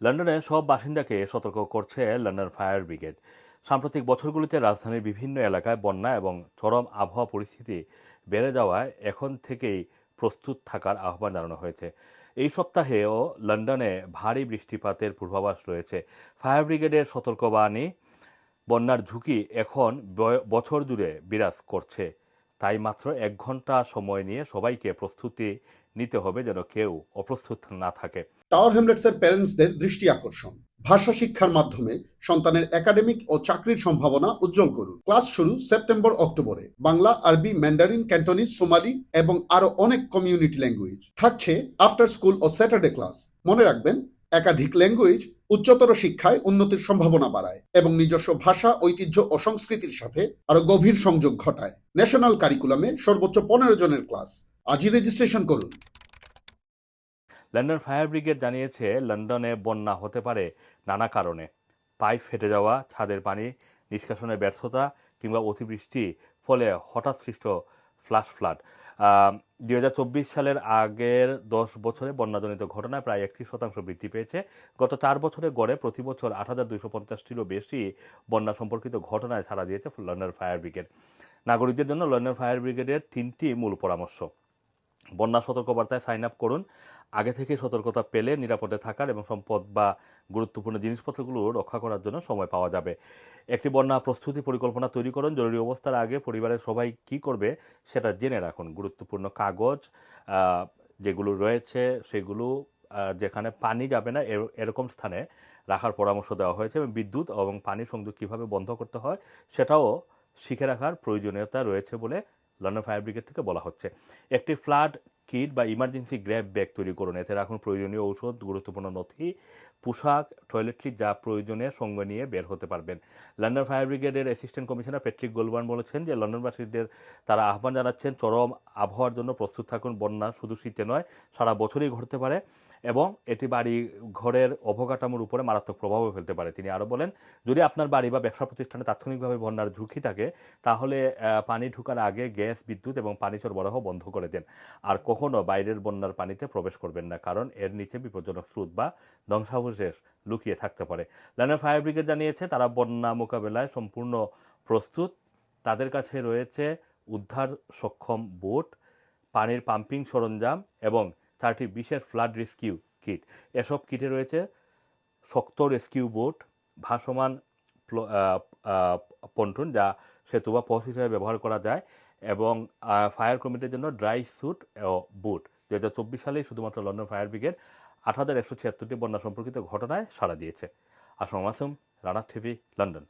লন্ডনে সব বাসিন্দাকে সতর্ক করছে লন্ডন ফায়ার ব্রিগেড। সাম্প্রতিক বছরগুলিতে রাজধানীর বিভিন্ন এলাকায় বন্যা এবং চরম আবহাওয়া পরিস্থিতি বেড়ে যাওয়ায় এখন থেকেই প্রস্তুত থাকার আহ্বান জানানো হয়েছে। এই সপ্তাহেও লন্ডনে ভারী বৃষ্টিপাতের পূর্বাভাস রয়েছে। ফায়ার ব্রিগেডের সতর্কবাণী, বন্যার ঝুঁকি এখন বছর জুড়ে বিরাজ করছে। তাই মাত্র এক ঘণ্টা সময় নিয়ে সবাইকে প্রস্তুতি নিতে হবে যেন কেউ অপ্রস্তুত না থাকে। টাওয়ার হ্যামলেটসের প্যারেন্টসদের দৃষ্টি আকর্ষণ। ভাষা শিক্ষার মাধ্যমে সন্তানের একাডেমিক ও চাকরির সম্ভাবনা উজ্জ্বল করুন। ক্লাস শুরু সেপ্টেম্বর, অক্টোবরে। বাংলা, আরবি, ম্যান্ডারিন, ক্যান্টনিজ, সোমালি এবং আরও অনেক কমিউনিটি ল্যাঙ্গুয়েজ থাকছে আফটার স্কুল ও স্যাটারডে ক্লাস মনে রাখবেন, একাধিক ল্যাঙ্গুয়েজ উচ্চতর শিক্ষায় উন্নতির সম্ভাবনা বাড়ায় এবং নিজস্ব ভাষা, ঐতিহ্য ও সংস্কৃতির সাথে আরও গভীর সংযোগ ঘটায়। ন্যাশনাল কারিকুলামে সর্বোচ্চ পনেরো জনের ক্লাস। আজই রেজিস্ট্রেশন করুন। লন্ডন ফায়ার ব্রিগেড জানিয়েছে, লন্ডনে বন্যা হতে পারে নানা কারণে। পাইপ ফেটে যাওয়া, ছাদের পানি, নিষ্কাশনের ব্যর্থতা কিংবা অতিবৃষ্টি ফলে হঠাৎ সৃষ্ট ফ্লাশ ফ্লাড দুই হাজার চব্বিশ সালের আগের দশ বছরে বন্যাজনিত ঘটনায় প্রায় একত্রিশ শতাংশ বৃদ্ধি পেয়েছে। গত চার বছরে গড়ে প্রতি বছর আট হাজার দুইশো পঞ্চাশটিরও বেশি বন্যা সম্পর্কিত ঘটনায় ছাড়া দিয়েছে লন্ডন ফায়ার ব্রিগেড নাগরিকদের জন্য লন্ডন ফায়ার ব্রিগেডের তিনটি মূল পরামর্শ। বন্যা সতর্কবার্তায় সাইন আপ করুন। আগে থেকে সতর্কতা পেলে নিরাপদে থাকার এবং সম্পদ বা গুরুত্বপূর্ণ জিনিসপত্রগুলো রক্ষা করার জন্য সময় পাওয়া যাবে। একটি বন্যা প্রস্তুতি পরিকল্পনা তৈরি করুন। জরুরি অবস্থার আগে পরিবারের সবাই কি করবে সেটা জেনে রাখুন। গুরুত্বপূর্ণ কাগজ যেগুলো রয়েছে সেগুলো যেখানে পানি যাবে না এর- এরকম স্থানে রাখার পরামর্শ দেওয়া হয়েছে এবং বিদ্যুৎ এবং পানি সংযোগ কীভাবে বন্ধ করতে হয় সেটাও শিখে রাখার প্রয়োজনীয়তা রয়েছে বলে লন্ডন ফায়ার ব্রিগেড থেকে বলা হচ্ছে। একটি ফ্লাড কিট বা ইমার্জেন্সি গ্র্যাব ব্যাগ তৈরি করুন। এতে রাখুন প্রয়োজনীয় ঔষধ, গুরুত্বপূর্ণ নথি, পোশাক, টয়লেট্রি যা প্রয়োজনে সঙ্গে নিয়ে বের হতে পারবেন। লন্ডন ফায়ার ব্রিগেডের অ্যাসিস্ট্যান্ট কমিশনার প্যাট্রিক গোলবার্ন বলেছেন যে, লন্ডনবাসীদের তারা আহ্বান জানাচ্ছেন, চরম আবহাওয়ার জন্য প্রস্তুত থাকুন। বন্যা শুধু শীতে নয়, সারা বছরই ঘটতে পারে। এবং এটি বাড়ি ঘরের অবকাঠামোর উপরে মারাত্মক প্রভাবও ফেলতে পারে। তিনি আরও বলেন, যদি আপনার বাড়ি বা ব্যবসা প্রতিষ্ঠানে তাৎক্ষণিকভাবে বন্যার ঝুঁকি থাকে, তাহলে পানি ঢুকার আগে গ্যাস, বিদ্যুৎ এবং পানি সরবরাহ বন্ধ করে দেন। আর কখনও বাইরের বন্যার পানিতে প্রবেশ করবেন না, কারণ এর নিচে বিপজ্জনক স্রোত বা ধ্বংসাবশেষ লুকিয়ে থাকতে পারে। লন্ডন ফায়ার ব্রিগেড জানিয়েছে, তারা বন্যা মোকাবেলায় সম্পূর্ণ প্রস্তুত। তাদের কাছে রয়েছে উদ্ধার সক্ষম বোট, পানির পাম্পিং সরঞ্জাম এবং চারটি বিশেষ ফ্লাড রেস্কিউ কিট। এসব কিটে রয়েছে শক্ত রেস্কিউ বোট, ভাসমান পন্টুন যা সেতু বা পথ হিসেবে ব্যবহার করা যায় এবং ফায়ার কমিটির জন্য ড্রাই স্যুট ও বুট। দু হাজার চব্বিশ সালেই শুধুমাত্র লন্ডন ফায়ার ব্রিগেড আট হাজার একশো ছিয়াত্তরটি বন্যা সম্পর্কিত ঘটনায় সাড়া দিয়েছে। Assam Masum Rana TV, London.